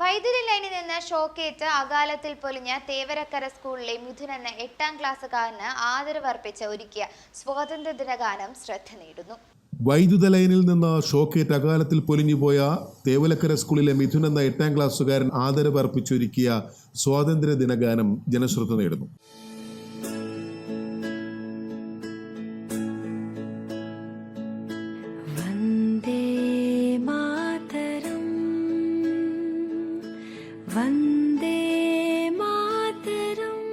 വൈദ്യുതി ലൈനിൽ നിന്ന് ഷോക്കേറ്റ് അകാലത്തിൽ പൊലിഞ്ഞ തേവരക്കര സ്കൂളിലെ മിഥുൻ എന്ന എട്ടാം ക്ലാസ്സുകാരന് ആദരവർപ്പിച്ച് ഒരുക്കിയ സ്വാതന്ത്ര്യദിന ഗാനം ശ്രദ്ധ നേടുന്നു. വൈദ്യുത ലൈനിൽ നിന്ന് ഷോക്കേറ്റ് അകാലത്തിൽ പൊലിഞ്ഞു പോയ തേവലക്കര സ്കൂളിലെ മിഥുൻ എന്ന എട്ടാം ക്ലാസ്സുകാരൻ ആദരവ് അർപ്പിച്ചൊരുക്കിയ സ്വാതന്ത്ര്യ ദിനഗാനം ജനശ്രദ്ധ നേടുന്നു. Vande Mataram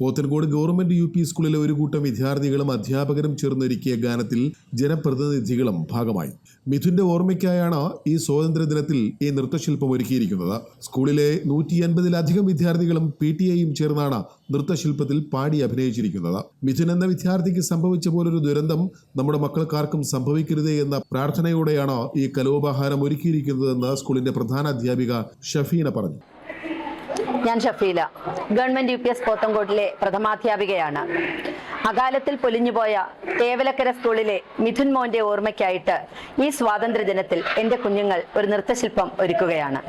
Pothencode government U P സ്കൂളിലെ ഒരു കൂട്ടം വിദ്യാർത്ഥികളും അധ്യാപകരും ചേർന്നൊരുക്കിയ ഗാനത്തിൽ ജനപ്രതിനിധികളും ഭാഗമായി. മിഥുന്റെ ഓർമ്മയ്ക്കായാണ് ഈ സ്വാതന്ത്ര്യ ദിനത്തിൽ ഈ നൃത്തശില്പം ഒരുക്കിയിരിക്കുന്നത്. സ്കൂളിലെ നൂറ്റി അൻപതിലധികം വിദ്യാർത്ഥികളും പി ടി എയും ചേർന്നാണ് നൃത്തശില്പത്തിൽ പാടി അഭിനയിച്ചിരിക്കുന്നത്. മിഥുൻ എന്ന വിദ്യാർത്ഥിക്ക് സംഭവിച്ച പോലൊരു ദുരന്തം നമ്മുടെ മക്കൾക്കാർക്കും സംഭവിക്കരുതേ എന്ന പ്രാർത്ഥനയോടെയാണ് ഈ കലോപഹാരം ഒരുക്കിയിരിക്കുന്നതെന്ന് സ്കൂളിന്റെ പ്രധാന അധ്യാപിക ഷഫീന പറഞ്ഞു. ഞാൻ Shafeela. Government U P S പോത്തങ്കോട്ടിലെ പ്രഥമാധ്യാപികയാണ്. അകാലത്തിൽ പൊലിഞ്ഞുപോയ തേവലക്കര സ്കൂളിലെ മിഥുൻ മോന്റെ ഓർമ്മയ്ക്കായിട്ട് ഈ സ്വാതന്ത്ര്യ ദിനത്തിൽ എന്റെ കുഞ്ഞുങ്ങൾ ഒരു നൃത്തശില്പം ഒരുക്കുകയാണ്.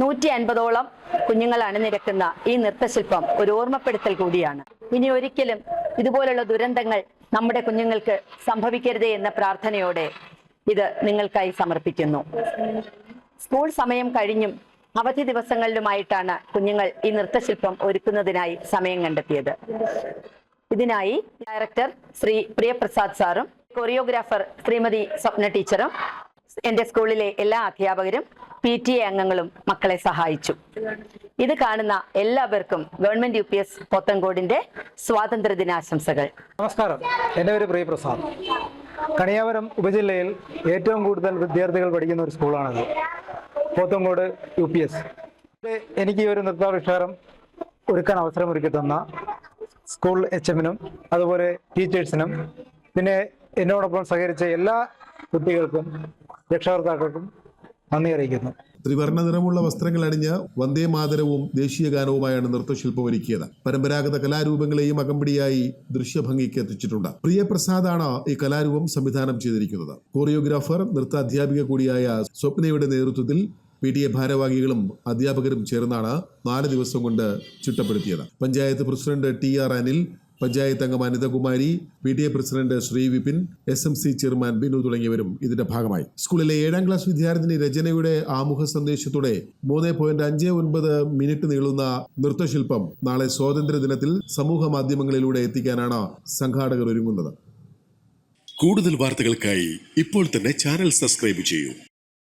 നൂറ്റി അൻപതോളം കുഞ്ഞുങ്ങൾ അണിനിരക്കുന്ന ഈ നൃത്തശില്പം ഒരു ഓർമ്മപ്പെടുത്തൽ കൂടിയാണ്. ഇനി ഒരിക്കലും ഇതുപോലുള്ള ദുരന്തങ്ങൾ നമ്മുടെ കുഞ്ഞുങ്ങൾക്ക് സംഭവിക്കരുതേ എന്ന പ്രാർത്ഥനയോടെ ഇത് നിങ്ങൾക്കായി സമർപ്പിക്കുന്നു. സ്കൂൾ സമയം കഴിഞ്ഞും അവധി ദിവസങ്ങളിലുമായിട്ടാണ് കുഞ്ഞുങ്ങൾ ഈ നൃത്തശില്പം ഒരുക്കുന്നതിനായി സമയം കണ്ടെത്തിയത്. ഇതിനായി ഡയറക്ടർ ശ്രീ പ്രിയപ്രസാദ് സാറും കൊറിയോഗ്രാഫർ ശ്രീമതി സ്വപ്ന ടീച്ചറും എന്റെ സ്കൂളിലെ എല്ലാ അധ്യാപകരും പി ടി എ അംഗങ്ങളും മക്കളെ സഹായിച്ചു. ഇത് കാണുന്ന എല്ലാവർക്കും ഗവൺമെന്റ് യു പി എസ് പോത്തൻകോടിന്റെ സ്വാതന്ത്ര്യ ദിനാശംസകൾ. നമസ്കാരം. എന്റെ പേര് പ്രിയപ്രസാദ്. കണിയാപുരം ഉപജില്ലയിൽ ഏറ്റവും കൂടുതൽ വിദ്യാർത്ഥികൾ പഠിക്കുന്ന ഒരു സ്കൂളാണിത്. പോത്തങ്കോട് യു പി എസ് എനിക്ക് ഈ ഒരു നൃത്താവിഷ്കാരം ഒരുക്കാൻ അവസരം ഒരുക്കി തന്ന സ്കൂൾ എച്ച് എമ്മിനും അതുപോലെ ടീച്ചേഴ്സിനും പിന്നെ എന്നോടൊപ്പം സഹകരിച്ച എല്ലാ കുട്ടികൾക്കും രക്ഷകർത്താക്കൾക്കും നന്ദി അറിയിക്കുന്നു. ത്രിവർണ നിറമുള്ള വസ്ത്രങ്ങൾ അണിഞ്ഞ് വന്ദേ മാതരവും ദേശീയ ഗാനവുമായാണ് നൃത്തശില്പം ഒരുക്കിയത്. പരമ്പരാഗത കലാരൂപങ്ങളെയും അകമ്പടിയായി ദൃശ്യഭംഗിക്ക് എത്തിച്ചിട്ടുണ്ട്. പ്രിയപ്രസാദാണ് ഈ കലാരൂപം സംവിധാനം ചെയ്തിരിക്കുന്നത്. കോറിയോഗ്രാഫർ നൃത്ത അധ്യാപിക കൂടിയായ സ്വപ്നയുടെ നേതൃത്വത്തിൽ പി ടി എ ഭാരവാഹികളും അധ്യാപകരും ചേർന്നാണ് നാല് ദിവസം കൊണ്ട് ചിട്ടപ്പെടുത്തിയത്. Panchayat president T R Anil panchayat അംഗം Anithakumari P T A president Shri Vipin S M C chairman Binu തുടങ്ങിയവരും ഇതിന്റെ ഭാഗമായി. സ്കൂളിലെ ഏഴാം ക്ലാസ് വിദ്യാർത്ഥിനി രചനയുടെ ആമുഖ സന്ദേശത്തോടെ മൂന്ന് പോയിന്റ് അഞ്ച് ഒൻപത് മിനിറ്റ് നീളുന്ന നൃത്തശില്പം നാളെ സ്വാതന്ത്ര്യദിനത്തിൽ സമൂഹ മാധ്യമങ്ങളിലൂടെ എത്തിക്കാനാണ് സംഘാടകർ ഒരുങ്ങുന്നത്. കൂടുതൽ വാർത്തകൾക്കായി ഇപ്പോൾ തന്നെ ചാനൽ സബ്സ്ക്രൈബ് ചെയ്യൂ.